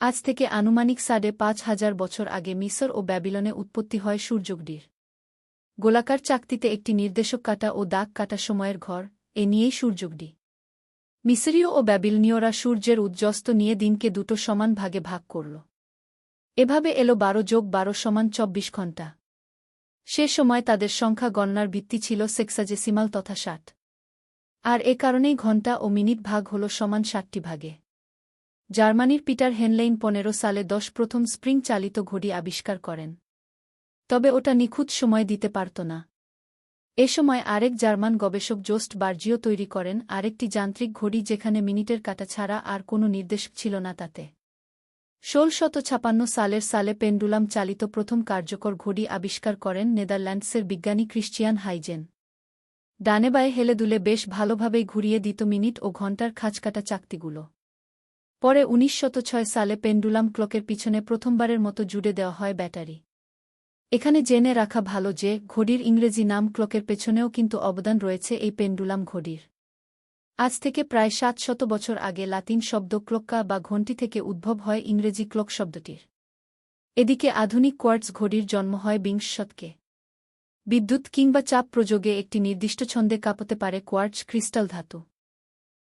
আজ থেকে আনুমানিক সাড়ে পাঁচ হাজার বছর আগে মিসর ও ব্যাবিলনে উৎপত্তি হয় সূর্যগডির গোলাকার চাকতিতে একটি নির্দেশক কাটা ও দাগ কাটা সময়ের ঘর, এ নিয়েই সূর্যগডি মিসরীয় ও ব্যাবিলনীয়রা সূর্যের উজ্জস্ত নিয়ে দিনকে দুটো সমান ভাগে ভাগ করল। এভাবে এলো বারো যোগ বারো সমান চব্বিশ ঘণ্টা। সে সময় তাদের সংখ্যা গণনার ভিত্তি ছিল সেক্সাজেসিমাল তথা ষাট। আর এ কারণেই ঘণ্টা ও মিনিট ভাগ হল সমান ষাটটি ভাগে। জার্মানির পিটার হেনলেইন পনেরো সালে দশ প্রথম স্প্রিং চালিত ঘড়ি আবিষ্কার করেন। তবে ওটা নিখুঁত সময় দিতে পারত না। এ সময় আরেক জার্মান গবেষক জোস্ট বার্জিও তৈরি করেন আরেকটি যান্ত্রিক ঘড়ি যেখানে মিনিটের কাটা ছাড়া আর কোনো নির্দেশ ছিল না তাতে। ষোলশত ছাপান্ন সালের সালে পেন্ডুলাম চালিত প্রথম কার্যকর ঘড়ি আবিষ্কার করেন নেদারল্যান্ডসের বিজ্ঞানী ক্রিশ্চিয়ান হাইজেন। ডানে বায়ে হেলে দুলে বেশ ভালোভাবেই ঘুরিয়ে দিত মিনিট ও ঘণ্টার খাঁচকাটা চাকতিগুলো। পরে উনিশ সালে পেন্ডুলাম ক্লকের পিছনে প্রথমবারের মতো জুড়ে দেওয়া হয় ব্যাটারি। এখানে জেনে রাখা ভালো যে, ঘড়ির ইংরেজি নাম ক্লকের পেছনেও কিন্তু অবদান রয়েছে এই পেন্ডুলাম ঘড়ির। আজ থেকে প্রায় সাত শত বছর আগে লাতিন শব্দ ক্লক্কা বা ঘণ্টি থেকে উদ্ভব হয় ইংরেজি ক্লক শব্দটির। এদিকে আধুনিক কোয়ার্টস ঘড়ির জন্ম হয় বিংশ শতকে বিদ্যুৎ কিংবা চাপ প্রযোগে একটি নির্দিষ্ট ছন্দে কাঁপতে পারে কোয়ার্টস ক্রিস্টাল ধাতু।